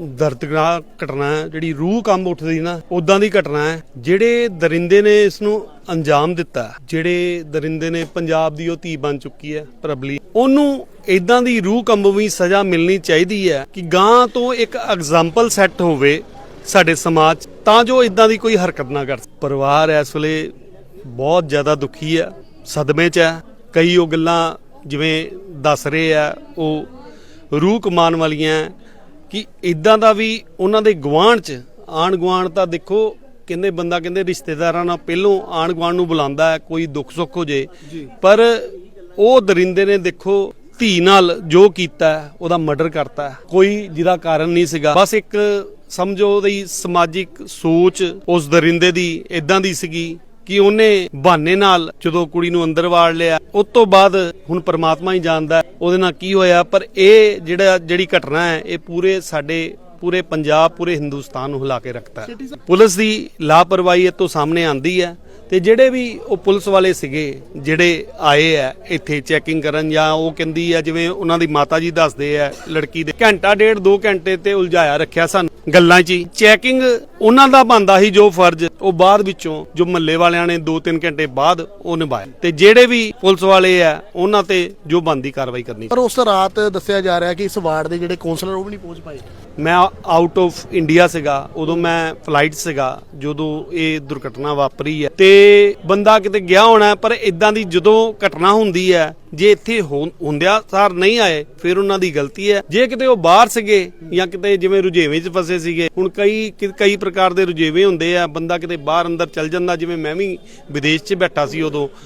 ਦਰਦਨਾਕ ਘਟਨਾ ਹੈ ਜਿਹੜੀ ਰੂਹ ਕੰਬ ਉੱਠਦੀ ਨਾ ਉਦਾਂ ਦੀ ਘਟਨਾ ਹੈ ਜਿਹੜੇ ਦਰਿੰਦੇ ਨੇ ਇਸ ਨੂੰ ਅੰਜਾਮ ਦਿੱਤਾ ਜਿਹੜੇ ਦਰਿੰਦੇ ਨੇ ਪੰਜਾਬ ਦੀ ਉਹ ਧੀ ਬਣ ਚੁੱਕੀ ਹੈ ਪ੍ਰਬਲੀ ਉਹਨੂੰ ਇਦਾਂ ਦੀ ਰੂਹ ਕੰਬਵੀਂ ਸਜ਼ਾ ਮਿਲਣੀ ਚਾਹੀਦੀ ਹੈ ਕਿ ਗਾਂ ਤੋਂ ਇੱਕ ਐਗਜ਼ਾਮਪਲ ਸੈੱਟ ਹੋਵੇ ਸਾਡੇ ਸਮਾਜ 'ਚ, ਤਾਂ ਜੋ ਇਦਾਂ ਦੀ ਕੋਈ ਹਰਕਤ ਨਾ ਕਰ ਸਕੇ। ਪਰਿਵਾਰ ਇਸ ਵੇਲੇ ਬਹੁਤ ਜ਼ਿਆਦਾ ਦੁਖੀ ਹੈ ਸਦਮੇ 'ਚ ਹੈ ਕਈ ਉਹ ਗੱਲਾਂ ਜਿਵੇਂ ਦੱਸ ਰਹੇ ਆ ਉਹ ਰੂਹ ਕਮਾਉਣ ਵਾਲੀਆਂ ਕਿ ਇਦਾਂ ਦਾ ਵੀ ਉਹਨਾਂ ਦੇ ਗਵਾਂਢ 'ਚ ਆਣ ਗਵਾਂਢ ਤਾਂ ਦੇਖੋ ਕਹਿੰਦੇ ਬੰਦਾ ਕਹਿੰਦੇ ਰਿਸ਼ਤੇਦਾਰਾਂ ਨਾਲ ਪਹਿਲੋਂ ਆਣ ਗਵਾਂਢ ਨੂੰ ਬੁਲਾਉਂਦਾ ਕੋਈ ਦੁੱਖ ਸੁੱਖ ਹੋ ਜੇ। ਪਰ ਉਹ ਦਰਿੰਦੇ ਨੇ ਦੇਖੋ ਧੀ ਨਾਲ ਜੋ ਕੀਤਾ ਉਹਦਾ ਮਰਡਰ ਕਰਤਾ। ਕੋਈ ਜਿਹਦਾ ਕਾਰਨ ਨਹੀਂ ਸੀਗਾ। ਬਸ ਇੱਕ ਸਮਝੋ ਉਹਦੀ ਸਮਾਜਿਕ ਸੋਚ ਉਸ ਦਰਿੰਦੇ ਦੀ ਇਦਾਂ ਦੀ ਸੀਗੀ। ਕਿ ਉਹਨੇ ਬਹਾਨੇ ਨਾਲ ਜਦੋਂ ਕੁੜੀ ਨੂੰ ਅੰਦਰ ਵਾੜ ਲਿਆ ਉਸ ਤੋਂ ਬਾਅਦ ਹੁਣ ਪਰਮਾਤਮਾ ਹੀ ਜਾਣਦਾ ਉਹਦੇ ਨਾਲ ਕੀ ਹੋਇਆ। ਪਰ ਇਹ ਜਿਹੜਾ ਜਿਹੜੀ ਘਟਨਾ ਹੈ ਇਹ ਪੂਰੇ ਸਾਡੇ ਪੂਰੇ ਪੰਜਾਬ ਪੂਰੇ ਹਿੰਦੁਸਤਾਨ ਨੂੰ ਹਿਲਾ ਕੇ ਰੱਖਤਾ ਹੈ। ਪੁਲਿਸ ਦੀ ਲਾਪਰਵਾਹੀ ਇਹ ਤੋਂ ਸਾਹਮਣੇ ਆਂਦੀ ਹੈ। ਤੇ ਜਿਹੜੇ ਵੀ ਉਹ ਪੁਲਿਸ ਵਾਲੇ ਸੀਗੇ ਜਿਹੜੇ ਆਏ ਆ ਇੱਥੇ ਚੈਕਿੰਗ ਕਰਨ ਜਾਂ ਉਹ ਕਹਿੰਦੀ ਆ ਜਿਵੇਂ ਉਹਨਾਂ ਦੀ ਮਾਤਾ ਜੀ ਦੱਸਦੇ ਆ ਲੜਕੀ ਦੇ ਘੰਟਾ ਡੇਢ 2 ਘੰਟੇ ਤੇ ਉਲਝਾਇਆ ਰੱਖਿਆ ਸਾਨੂੰ ਗੱਲਾਂ 'ਚ ਹੀ। ਚੈਕਿੰਗ ਉਹਨਾਂ ਦਾ ਬੰਦਾ ਸੀ ਜੋ ਫਰਜ਼ ਉਹ ਬਾਅਦ ਵਿੱਚੋਂ ਜੋ ਮੱਲੇ ਵਾਲਿਆਂ ਨੇ 2-3 ਘੰਟੇ ਬਾਅਦ ਉਹ ਨਿਭਾਇਆ। ਤੇ ਜਿਹੜੇ ਵੀ ਪੁਲਿਸ ਵਾਲੇ ਆ ਉਹਨਾਂ ਤੇ ਜੋ ਬੰਦੀ ਕਾਰਵਾਈ ਕਰਨੀ ਪਰ ਉਸ ਰਾਤ ਦੱਸਿਆ ਜਾ ਰਿਹਾ ਕਿ ਇਸ ਵਾਰਡ ਦੇ ਜਿਹੜੇ ਕਾਉਂਸਲਰ ਉਹ ਵੀ ਨਹੀਂ ਪਹੁੰਚ ਪਾਏ। ਮੈਂ ਆਊਟ ਆਫ ਇੰਡੀਆ ਸੀਗਾ ਉਦੋਂ ਮੈਂ ਫਲਾਈਟ ਸੀਗਾ ਜਦੋਂ ਇਹ ਦੁਰਘਟਨਾ ਵਾਪਰੀ ਹੈ ਤੇ ਬੰਦਾ ਕਿਤੇ ਗਿਆ ਹੋਣਾ, ਪਰ ਇਦਾਂ ਦੀ ਜਦੋਂ ਘਟਨਾ ਹੁੰਦੀ ਹੈ, ਜੇ ਇੱਥੇ ਹੋ- ਹੁੰਦਿਆਂ ਸਾਰ ਨਹੀਂ ਆਏ, ਫਿਰ ਉਹਨਾਂ ਦੀ ਗਲਤੀ ਹੈ। ਜੇ ਕਿਤੇ ਉਹ ਬਾਹਰ ਸੀਗੇ, ਜਾਂ ਕਿਤੇ ਜਿਵੇਂ ਰੁਝੇਵੇਂ 'ਚ ਫਸੇ ਸੀਗੇ, ਹੁਣ ਕਈ ਕਈ ਪ੍ਰਕਾਰ ਦੇ ਰੁਝੇਵੇਂ ਹੁੰਦੇ ਆ, ਬੰਦਾ ਕਿਤੇ ਬਾਹਰ ਅੰਦਰ ਚੱਲ ਜਾਂਦਾ, ਜਿਵੇਂ ਮੈਂ ਵੀ ਵਿਦੇਸ਼ 'ਚ ਬੈਠਾ ਸੀ ਉਦੋਂ।